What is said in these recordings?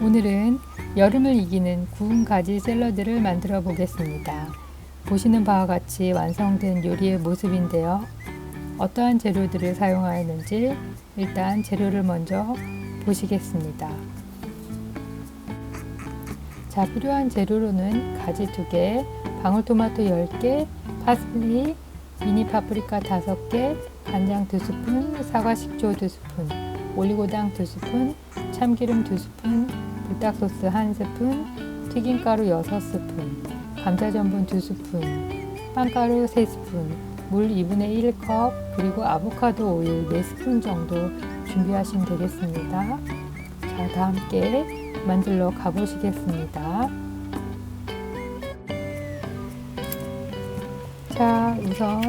오늘은 여름을 이기는 구운 가지 샐러드를 만들어 보겠습니다. 보시는 바와 같이 완성된 요리의 모습인데요. 어떠한 재료들을 사용하였는지 일단 재료를 먼저 보시겠습니다. 자, 필요한 재료로는 가지 2개, 방울토마토 10개, 파슬리, 미니 파프리카 5개, 간장 2스푼, 사과 식초 2스푼, 올리고당 2스푼, 참기름 2스푼, 불닭소스 1스푼, 튀김가루 6스푼, 감자 전분 2스푼, 빵가루 3스푼, 물 2분의 1컵, 그리고 아보카도 오일 4스푼 정도 준비하시면 되겠습니다. 자, 다 함께 만들러 가보시겠습니다. 자, 우선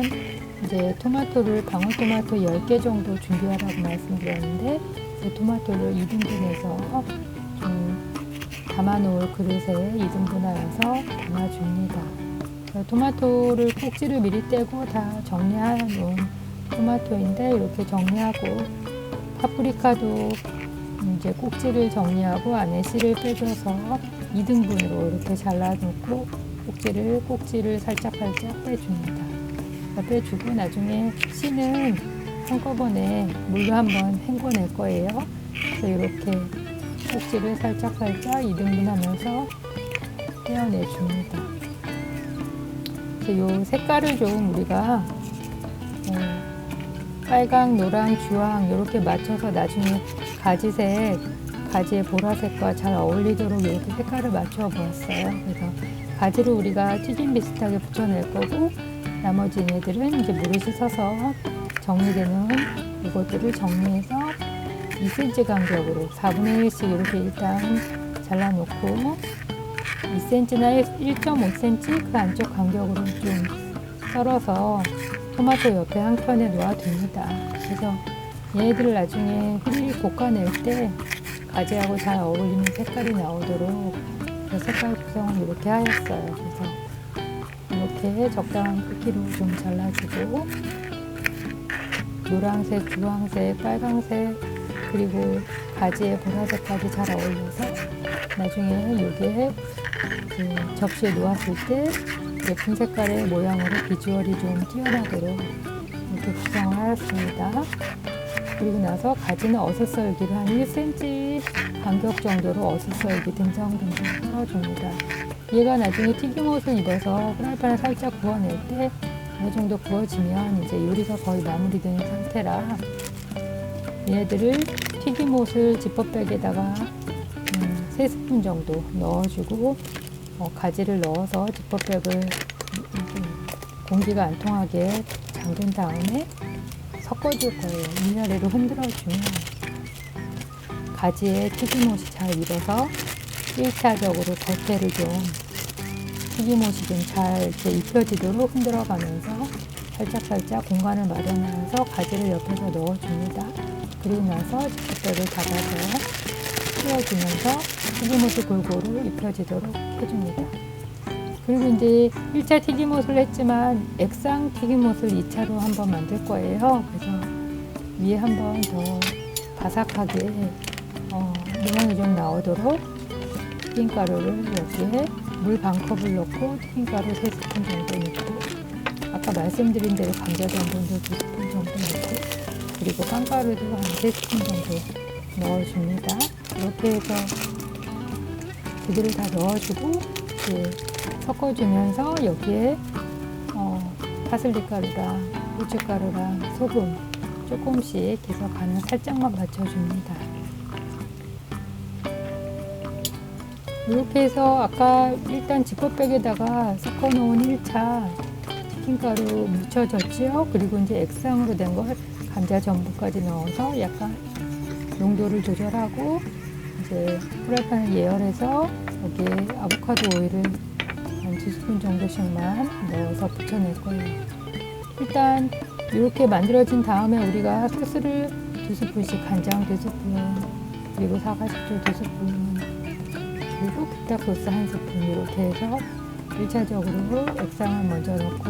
이제 토마토를 방울토마토 10개 정도 준비하라고 말씀드렸는데 그 토마토를 2등분해서 좀 담아놓을 그릇에 2등분하여서 담아줍니다. 토마토를 꼭지를 미리 떼고 다 정리해 놓은 토마토인데 이렇게 정리하고 파프리카도 이제 꼭지를 정리하고 안에 씨를 빼줘서 2등분으로 이렇게 잘라놓고 꼭지를 꼭지를 살짝 살짝 빼줍니다. 빼주고 나중에 씨는 한꺼번에 물로 한번 헹궈낼 거예요. 그래서 이렇게 꼭지를 살짝 살짝 2등분하면서 떼어내 줍니다. 이 색깔을 좀 우리가 어, 빨강, 노랑, 주황 이렇게 맞춰서 나중에 가지색, 가지의 보라색과 잘 어울리도록 이렇게 색깔을 맞춰 보았어요. 그래서 가지를 우리가 튀김 비슷하게 붙여낼 거고 나머지 얘네들은 이제 물을 씻어서 정리되는 이것들을 정리해서 2cm 간격으로 4분의 1씩 이렇게 일단 잘라놓고 2cm나 1.5cm 그 안쪽 간격으로 좀 썰어서 토마토 옆에 한 켠에 놓아둡니다. 그래서 얘네들을 나중에 휘리릭 볶아낼 때 가지하고 잘 어울리는 색깔이 나오도록 그 색깔 구성을 이렇게 하였어요. 그래서 이렇게 적당한 크기로 좀 잘라주고 노란색, 주황색, 빨강색 그리고 가지의 보라색까지 잘 어울려서 나중에 이게 그 접시에 놓았을 때 예쁜 색깔의 모양으로 비주얼이 좀 뛰어나도록 이렇게 구성을 하였습니다. 그리고 나서 가지는 어슷 썰기를 한 1cm 간격 정도로 어슷 썰기 듬성듬성 썰어줍니다. 얘가 나중에 튀김옷을 입어서 프라이팬을 살짝 구워낼 때 어느 정도 구워지면 이제 요리가 거의 마무리된 상태라 얘네들을 튀김옷을 지퍼백에다가 음, 3스푼 정도 넣어주고 어, 가지를 넣어서 지퍼백을 공기가 안 통하게 잠근 다음에 섞어줄 거예요. 위아래로 흔들어주면 가지에 튀김옷이 잘 익어서 1차적으로 겉에를 좀 튀김옷이 좀 잘 이렇게 입혀지도록 흔들어가면서 살짝살짝 공간을 마련하면서 가지를 옆에서 넣어줍니다. 나서 지퍼백을 잡아서 띄워주면서 튀김옷이 골고루 입혀지도록 해줍니다. 그리고 이제 1차 튀김옷을 했지만 액상 튀김옷을 2차로 한번 만들 거예요. 그래서 위에 한번 더 바삭하게 어, 모양이 좀 나오도록 튀김가루를 여기에 물 반 컵을 넣고 튀김가루 3스푼 정도 넣고 아까 말씀드린 대로 2스푼 정도 넣고 그리고 빵가루도 한 3스푼 정도 넣어줍니다. 이렇게 해서 두 개를 다 넣어주고 섞어주면서 여기에 어, 파슬리 가루랑 고춧가루랑 소금 조금씩 해서 간을 살짝만 맞춰줍니다. 이렇게 해서 아까 일단 지퍼백에다가 섞어놓은 1차 치킨가루 묻혀졌지요. 그리고 이제 액상으로 된 걸 감자 전분까지 넣어서 약간 농도를 조절하고 이제 프라이팬을 예열해서 여기에 아보카도 오일을 한 두 스푼 정도씩만 넣어서 붙여낼 거예요. 일단 이렇게 만들어진 다음에 우리가 소스를 두 스푼씩 간장 두 스푼 그리고 사과식초 두 스푼 그리고 피타소스 한 스푼 이렇게 해서 1차적으로 액상을 먼저 넣고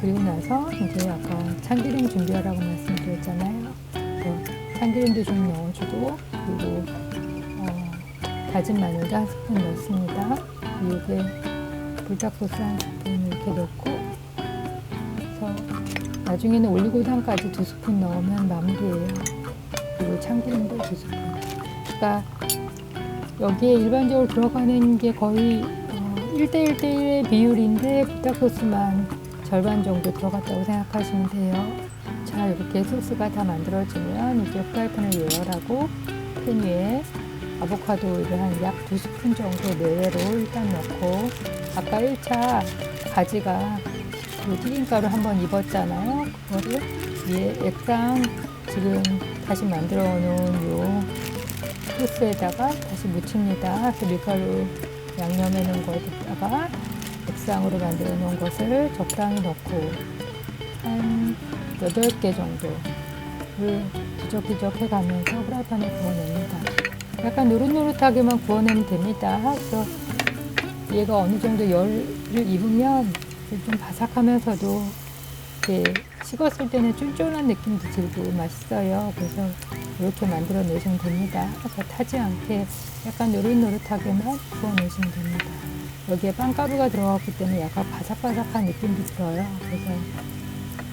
그리고 나서 이제 아까 참기름 준비하라고 말씀드렸잖아요. 참기름도 좀 넣어주고 그리고 어, 다진 마늘도 한 스푼 넣습니다. 이게 불닭소스 한 스푼 이렇게 넣고 그래서 나중에는 올리고당까지 두 스푼 넣으면 마무리예요. 그리고 참기름도 두 스푼. 그러니까 여기에 일반적으로 들어가는 게 거의 어, 1대1대1의 비율인데 불닭소스만 절반 정도 들어갔다고 생각하시면 돼요. 자 이렇게 소스가 다 만들어지면 이제 프라이팬을 예열하고 팬 위에 아보카도 오일을 한약두 스푼 정도 내외로 일단 넣고 아까 1차 가지가 그 튀김가루 한번 입었잖아요. 그거를 위에 액상 지금 다시 만들어 놓은 요 소스에다가 다시 묻힙니다. 그래서 밀가루 양념해 놓은 거에다가 액상으로 만들어 놓은 것을 적당히 넣고 한 8개 정도를 뒤적뒤적 해가면서 프라이팬에 구워냅니다. 약간 노릇노릇하게만 구워내면 됩니다. 그래서 얘가 어느 정도 열을 입으면 좀 바삭하면서도 이렇게 식었을 때는 쫀쫀한 느낌도 들고 맛있어요. 그래서 이렇게 만들어 내시면 됩니다. 타지 않게 약간 노릇노릇하게만 구워내시면 됩니다. 여기에 빵가루가 들어갔기 때문에 약간 바삭바삭한 느낌도 들어요. 그래서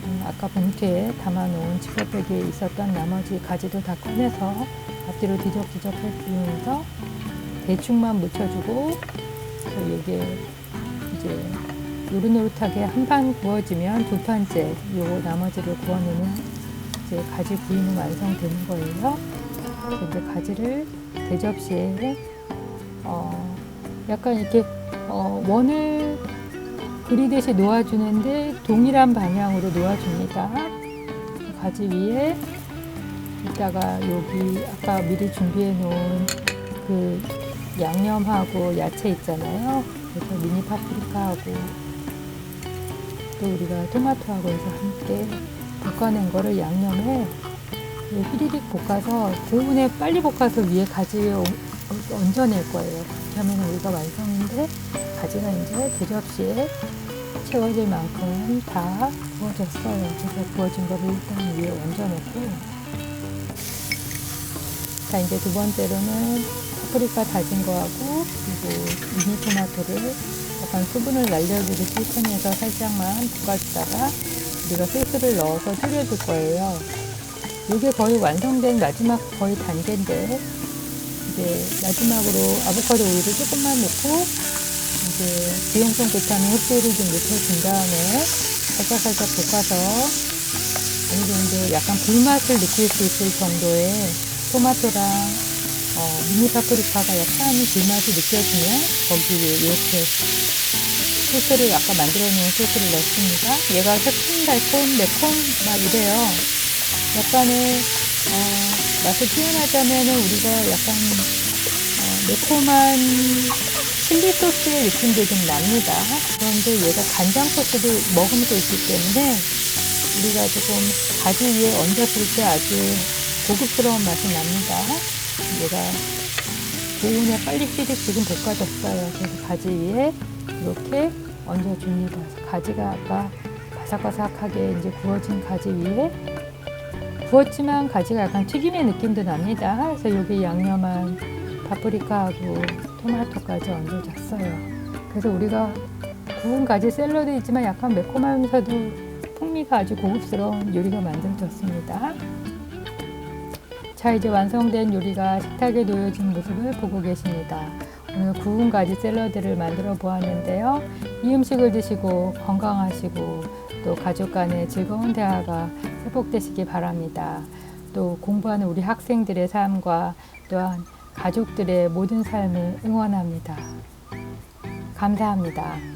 음, 아까 봉투에 담아놓은 지퍼백에 있었던 나머지 가지도 다 꺼내서 앞뒤로 뒤적뒤적 해주면서 대충만 묻혀주고 이게 이제 노릇노릇하게 한 판 구워지면 두 판째 요 나머지를 구워내면 이제 가지 구이는 완성되는 거예요. 이제 가지를 대접시에 어 약간 이렇게 어 원을 그리듯이 놓아주는데 동일한 방향으로 놓아줍니다. 가지 위에 이따가 여기 아까 미리 준비해 놓은 그 양념하고 야채 있잖아요. 그래서 미니 파프리카하고 또 우리가 토마토하고 해서 함께 볶아낸 거를 양념에 휘리릭 볶아서 오븐에 빨리 볶아서 위에 가지에 얹- 얹어낼 거예요. 그렇게 하면 우리가 완성인데 가지가 이제 대접시에 채워질 만큼 다 구워졌어요. 그래서 구워진 거를 일단 위에 얹어놓고 자 이제 두 번째로는 파프리카 다진 거하고 그리고 미니 토마토를 약간 수분을 날려주듯이 팬에서 살짝만 볶아주다가 우리가 소스를 넣어서 졸여줄 거예요. 이게 거의 완성된 마지막 거의 단계인데 이제 마지막으로 아보카도 오일을 조금만 넣고 이제 지용성 비타민 흡수를 좀 넣어준 다음에 살짝살짝 볶아서 어느 정도 약간 불맛을 느낄 수 있을 정도의 토마토랑 어, 미니 파프리카가 약간 불맛이 느껴지면 거기에 이렇게 소스를 아까 만들어 놓은 소스를 넣습니다. 얘가 새콤달콤 매콤 막 이래요. 약간의 어, 맛을 표현하자면은 우리가 약간 어, 매콤한 칠리 소스의 느낌도 좀 납니다. 그런데 얘가 간장 소스도 머금고 있기 때문에 우리가 조금 가지 위에 얹었을 때 아주 고급스러운 맛이 납니다. 얘가 고온에 빨리 휘릭 지금 볶아졌어요. 그래서 가지 위에 이렇게 얹어줍니다. 가지가 아까 바삭바삭하게 이제 구워진 가지 위에 구웠지만 가지가 약간 튀김의 느낌도 납니다. 그래서 여기 양념한 파프리카하고 토마토까지 얹어졌어요. 그래서 우리가 구운 가지 샐러드이지만 약간 매콤하면서도 풍미가 아주 고급스러운 요리가 만들어졌습니다. 자, 이제 완성된 요리가 식탁에 놓여진 모습을 보고 계십니다. 오늘 구운 가지 샐러드를 만들어 보았는데요. 이 음식을 드시고 건강하시고 또 가족 간의 즐거운 대화가 회복되시기 바랍니다. 또 공부하는 우리 학생들의 삶과 또한 가족들의 모든 삶을 응원합니다. 감사합니다.